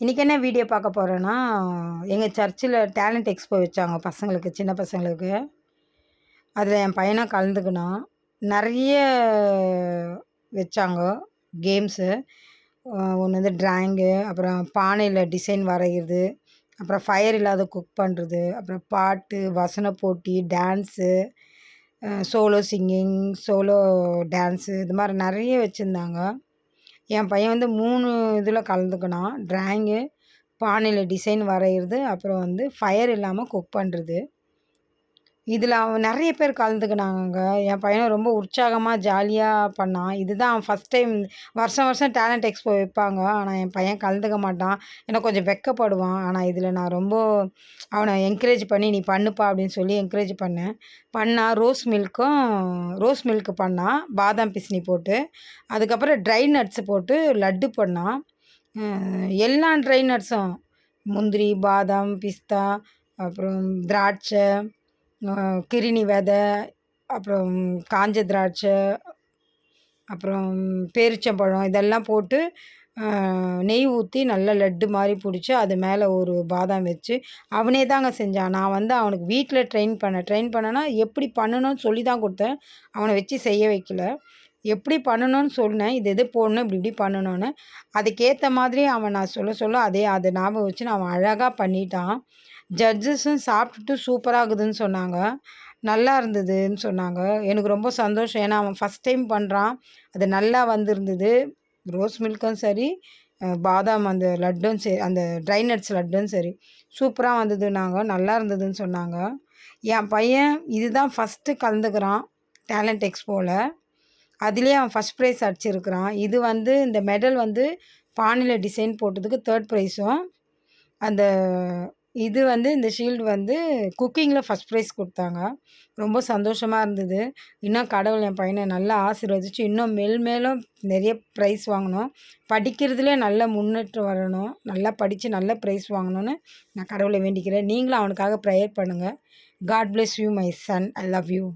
இன்றைக்கி என்ன வீடியோ பார்க்க போகிறேன்னா எங்கள் சர்ச்சில் டேலண்ட் எக்ஸ்போ வச்சாங்க பசங்களுக்கு சின்ன பசங்களுக்கு. அதில் என் பையனை கலந்துக்கணும் நிறைய வச்சாங்க கேம்ஸு ஒன்று வந்து ட்ராயிங்கு அப்புறம் பானையில் டிசைன் வரைகிறது அப்புறம் ஃபயர் இல்லாத குக் பண்ணுறது அப்புறம் பாட்டு வசன போட்டி dance solo singing solo dance இது மாதிரி நிறைய வச்சுருந்தாங்க. என் பையன் வந்து மூணு இதில் கலந்துக்கினான் ட்ராயிங்கு பானையில் டிசைன் வரைகிறது அப்புறம் வந்து ஃபயர் இல்லாமல் குக் பண்ணுறது இதில் அவன் நிறைய பேர் கலந்துக்கினாங்க என் பையனை ரொம்ப உற்சாகமாக ஜாலியாக பண்ணான் இதுதான் அவன் ஃபஸ்ட் டைம் வருஷம் வருஷம் டேலண்ட் எக்ஸ்போ வைப்பாங்க. ஆனால் என் பையன் கலந்துக்க மாட்டான். ஏன்னா கொஞ்சம் வெக்கப்படுவான். ஆனால் இதில் நான் ரொம்ப அவனை என்கரேஜ் பண்ணி நீ பண்ணுப்பா அப்படின்னு சொல்லி என்கரேஜ் பண்ணேன். பண்ணால் ரோஸ் மில்க்கும் ரோஸ் மில்க்கு பண்ணான் பாதாம் பிஸ்னி போட்டு அதுக்கப்புறம் ட்ரை நட்ஸ் போட்டு லட்டு பண்ணான் எல்லா ட்ரை நட்ஸும் முந்திரி பாதாம் பிஸ்தா அப்புறம் திராட்சை கிருணி விதை அப்புறம் காஞ்ச திராட்சை அப்புறம் பேரிச்சம்பழம் இதெல்லாம் போட்டு நெய் ஊற்றி நல்லா லட்டு மாதிரி பிடிச்சி அது மேலே ஒரு பாதாம் வச்சு அவனே தாங்க செஞ்சான். நான் வந்து அவனுக்கு வீட்டில் ட்ரெயின் பண்ணேன். ட்ரெயின் பண்ணேன்னா எப்படி பண்ணணும்னு சொல்லி தான் கொடுத்தேன். அவனை வச்சு செய்ய வைக்கல. எப்படி பண்ணணும்னு சொன்னேன். இது எது போடணும்? இப்படி இப்படி பண்ணணும்னு. அதுக்கேற்ற மாதிரி அவன் நான் சொல்ல சொல்ல அதே அதை ஞாபகம் வச்சு அவன் அழகாக பண்ணிட்டான். ஜட்ஜஸும் சாப்பிட்டுட்டு சூப்பராக இருக்குதுன்னு சொன்னாங்க. நல்லா இருந்ததுன்னு சொன்னாங்க. எனக்கு ரொம்ப சந்தோஷம். ஏன்னா அவன் ஃபஸ்ட் டைம் பண்ணுறான் அது நல்லா வந்திருந்தது. ரோஸ் மில்க்கும் சரி பாதாம் அந்த லட்டும் சரி அந்த ட்ரை நட்ஸ் லட்டும் சரி சூப்பராக வந்ததுன்னாங்க. நல்லா இருந்ததுன்னு சொன்னாங்க. என் பையன் இதுதான் ஃபஸ்ட்டு கலந்துக்கிறான் டேலண்ட் எக்ஸ்போவில் அதுலேயே அவன் ஃபஸ்ட் ப்ரைஸ் அடிச்சிருக்கிறான். இது வந்து இந்த மெடல் வந்து பானையில் டிசைன் போட்டதுக்கு தேர்ட் ப்ரைஸும் அந்த இது வந்து இந்த ஷீல்டு வந்து குக்கிங்கில் ஃபஸ்ட் ப்ரைஸ் கொடுத்தாங்க. ரொம்ப சந்தோஷமாக இருந்தது. இன்னும் கடவுள் என் பையனை நல்லா ஆசீர்வதிச்சு இன்னும் மேல் மேலும் நிறைய ப்ரைஸ் வாங்கணும். படிக்கிறதுலே நல்ல முன்னேற்றம் வரணும். நல்லா படித்து நல்ல ப்ரைஸ் வாங்கணும்னு நான் கடவுளை வேண்டிக்கிறேன். நீங்களும் அவனுக்காக ப்ரேயர் பண்ணுங்கள் God bless you my son. I love you.